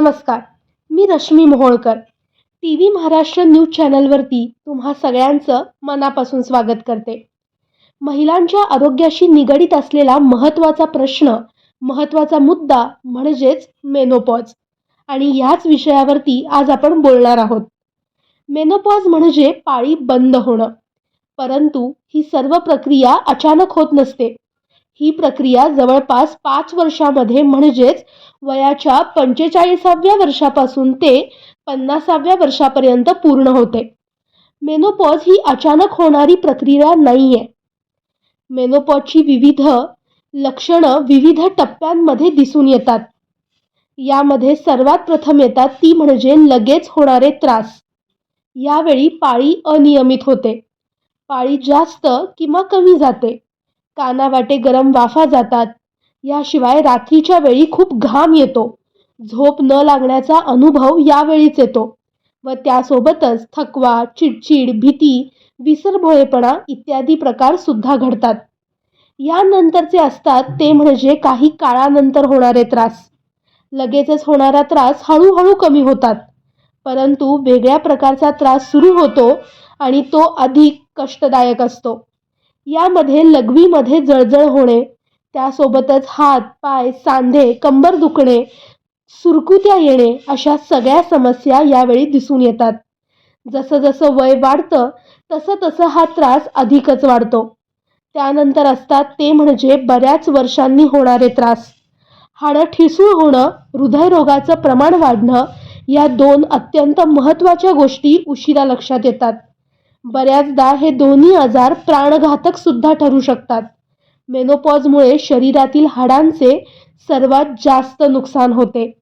नमस्कार मी Rashmi Moholkar. T V Maharashtra news चॅनलवरती तुम्हा सगळ्यांचं मनापासून स्वागत करते. महिलांच्या आरोग्याशी निगडीत असलेला महत्त्वाचा प्रश्न महत्त्वाचा मुद्दा म्हणजेच मेनोपॉज आणि याच विषयावरती आज आपण बोलणार आहोत. मेनोपॉज म्हणजे पाळी बंद होणं. परंतु ही सर्व प्रक्रिया अचानक होत नसते. ही प्रक्रिया जवळपास पाच वर्षामध्ये म्हणजेच वयाच्या पंचेचाळीसाव्या वर्षापासून ते पन्नासाव्या वर्षापर्यंत पूर्ण होते. मेनोपॉज ही अचानक होणारी प्रक्रिया नाही आहे मेनोपॉजची विविध लक्षणं विविध टप्प्यांमध्ये दिसून येतात. यामध्ये सर्वात प्रथम येतात ती म्हणजे लगेच होणारे त्रास. यावेळी पाळी अनियमित होते. पाळी जास्त किंवा कमी जाते. कानावाटे गरम वाफा जातात. याशिवाय रात्रीच्या वेळी खूप घाम येतो. झोप न लागण्याचा अनुभव यावेळीच येतो. व त्यासोबतच थकवा चिडचिड भीती विसरभोळेपणा इत्यादी प्रकार सुद्धा घडतात. यानंतरचे असतात ते म्हणजे काही काळानंतर होणारे त्रास. लगेचच होणारा त्रास हळूहळू कमी होतात. परंतु वेगळ्या प्रकारचा त्रास सुरू होतो आणि तो अधिक कष्टदायक असतो. यामध्ये लघवीमध्ये जळजळ होणे त्यासोबतच हात पाय सांधे कंबर दुखणे सुरकुत्या येणे अशा सगळ्या समस्या यावेळी दिसून येतात. जसं जसं वय वाढतं तसं तसं हा त्रास अधिकच वाढतो. त्यानंतर असतात ते म्हणजे बऱ्याच वर्षांनी होणारे त्रास. हाडं ठिसूळ होणं हृदयरोगाचं प्रमाण वाढणं या दोन अत्यंत महत्त्वाच्या गोष्टी उशिरा लक्षात येतात. बऱ्याचदा हे दोन्ही आजार प्राणघातक सुद्धा ठरू शकतात. मेनोपॉजमुळे शरीरातील हाडांचे सर्वात जास्त नुकसान होते.